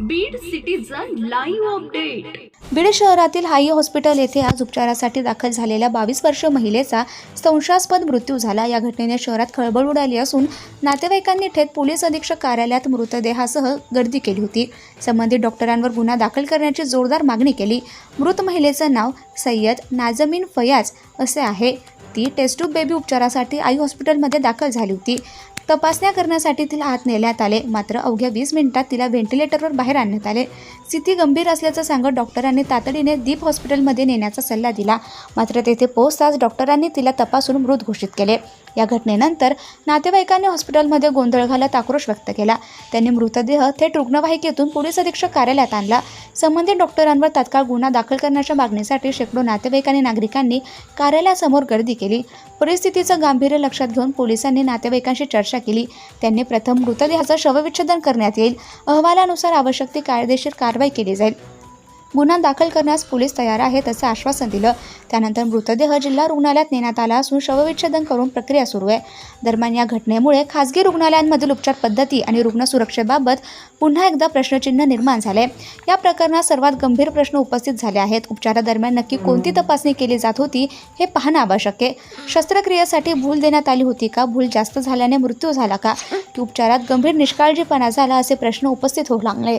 Beed citizen live update Beed शहरातील high hospital येथे आज उपचारासाठी दाखल झालेल्या बावीस वर्ष महिलेचा संशयास्पद मृत्यू झाला. या घटनेने शहरात खळबळ उडाली असून नातेवाईकांनी थेट पोलीस अधीक्षक कार्यालयात मृतदेहासह गर्दी केली होती. संबंधित डॉक्टरांवर गुन्हा दाखल करण्याची जोरदार मागणी केली. मृत महिलेचं नाव सय्यद नाजमीन फयाज असे आहे. ती टेस्टूब बेबी उपचारासाठी आई हॉस्पिटलमध्ये दाखल झाली होती. तपासण्या करण्यासाठी तिला आत नेण्यात आले. मात्र अवघ्या वीस मिनिटात तिला व्हेंटिलेटरवर बाहेर आणण्यात आले. स्थिती गंभीर असल्याचं सांगत डॉक्टरांनी तातडीने दीप हॉस्पिटलमध्ये नेण्याचा सल्ला दिला. मात्र तेथे पोहोचताच डॉक्टरांनी तिला तपासून मृत घोषित केले. या घटनेनंतर नातेवाईकांनी हॉस्पिटलमध्ये गोंधळ घालत आक्रोश व्यक्त केला. त्यांनी मृतदेह थेट रुग्णवाहिकेतून पोलीस अधीक्षक कार्यालयात आणला. संबंधित डॉक्टरांवर तात्काळ गुन्हा दाखल करण्याच्या मागणीसाठी शेकडो नातेवाईक आणि नागरिकांनी कार्यालयासमोर गर्दी केली. परिस्थितीचं गांभीर्य लक्षात घेऊन पोलिसांनी नातेवाईकांशी चर्चा केली. त्यांनी प्रथम मृतदेहाचं शवविच्छेदन करण्यात येईल. अहवालानुसार आवश्यक ती कायदेशीर कारवाई केली जाईल. गुन्हा दाखल करण्यास पोलीस तयार आहेत असं आश्वासन दिलं. त्यानंतर मृतदेह जिल्हा रुग्णालयात नेण्यात आला असून शवविच्छेदन करून प्रक्रिया सुरू आहे. दरम्यान या घटनेमुळे खासगी रुग्णालयांमधील उपचार पद्धती आणि रुग्ण सुरक्षेबाबत पुन्हा एकदा प्रश्नचिन्ह निर्माण झाले. या प्रकरणात सर्वात गंभीर प्रश्न उपस्थित झाले आहेत. उपचारादरम्यान नक्की कोणती तपासणी केली जात होती हे पाहणं आवश्यक आहे. शस्त्रक्रियेसाठी भूल देण्यात आली होती का? भूल जास्त झाल्याने मृत्यू झाला का? की उपचारात गंभीर निष्काळजीपणा झाला असे प्रश्न उपस्थित होऊ लागले.